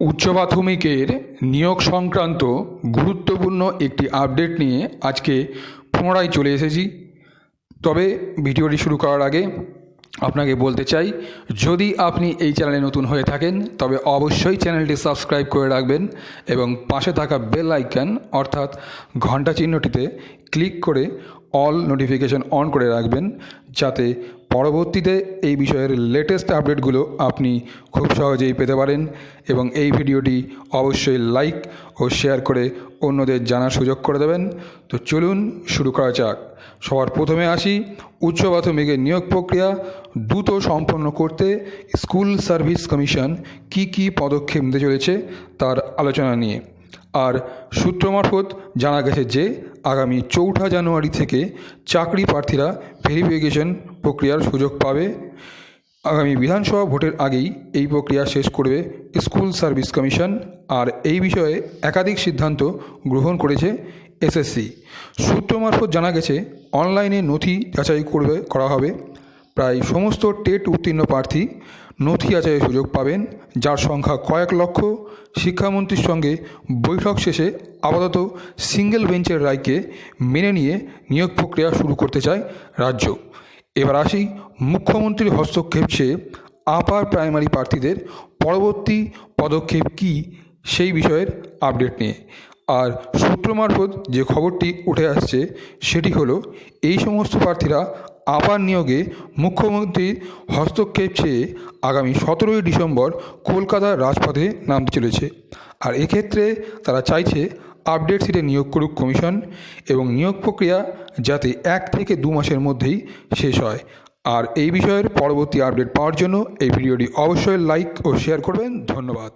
উচ্চ প্রাথমিকের নিয়োগ সংক্রান্ত গুরুত্বপূর্ণ একটি আপডেট নিয়ে আজকে পুনরায় চলে এসেছি। তবে ভিডিওটি শুরু করার আগে আপনাকে বলতে চাই, যদি আপনি এই চ্যানেলে নতুন হয়ে থাকেন, তবে অবশ্যই চ্যানেলটি সাবস্ক্রাইব করে রাখবেন এবং পাশে থাকা বেল আইকন, অর্থাৎ ঘণ্টা চিহ্নটিতে ক্লিক করে অল নোটিফিকেশন অন করে রাখবেন, যাতে পরবর্তীতে এই বিষয়ের লেটেস্ট আপডেটগুলো আপনি খুব সহজেই পেতে পারেন এবং এই ভিডিওটি অবশ্যই লাইক ও শেয়ার করে অন্যদের জানার সুযোগ করে দেবেন। তো চলুন শুরু করা যাক। সবার প্রথমে আসি, উচ্চ প্রাথমিকের নিয়োগ প্রক্রিয়া দ্রুত সম্পন্ন করতে স্কুল সার্ভিস কমিশন কি কি পদক্ষেপ নিতে চলেছে তার আলোচনা নিয়ে। আর সূত্র মারফত জানা গেছে যে, আগামী চৌঠা জানুয়ারি থেকে চাকরি প্রার্থীরা ভেরিফিকেশন প্রক্রিয়ার সুযোগ পাবে। আগামী বিধানসভা ভোটের আগেই এই প্রক্রিয়া শেষ করবে স্কুল সার্ভিস কমিশন। আর এই বিষয়ে একাধিক সিদ্ধান্ত গ্রহণ করেছে এসএসসি। সূত্র মারফত জানা গেছে, অনলাইনে নথি যাচাই করবে, করা হবে। প্রায় সমস্ত টেট উত্তীর্ণ প্রার্থী নথি যাচাইয়ের সুযোগ পাবেন, যার সংখ্যা কয়েক লক্ষ। শিক্ষামন্ত্রীর সঙ্গে বৈঠক শেষে আপাতত সিঙ্গেল বেঞ্চের রায়কে মেনে নিয়ে নিয়োগ প্রক্রিয়া শুরু করতে চায় রাজ্য। এবার আসি মুখ্যমন্ত্রীর হস্তক্ষেপ চেয়ে আপার প্রাইমারি প্রার্থীদের পরবর্তী পদক্ষেপ কী সেই বিষয়ের আপডেট নিয়ে। আর সূত্র মারফত যে খবরটি উঠে আসছে, সেটি হলো, এই সমস্ত প্রার্থীরা আপার নিয়োগে মুখ্যমন্ত্রীর হস্তক্ষেপ চেয়ে আগামী সতেরোই ডিসেম্বর কলকাতার রাজপথে নামতে চলেছে। আর এক্ষেত্রে তারা চাইছে আপডেট সিটে নিয়োগ করুক কমিশন এবং নিয়োগ প্রক্রিয়া যাতে এক থেকে দু মাসের মধ্যেই শেষ হয়। আর এই বিষয়ের পরবর্তী আপডেট পাওয়ার জন্য এই ভিডিওটি অবশ্যই লাইক ও শেয়ার করবেন। ধন্যবাদ।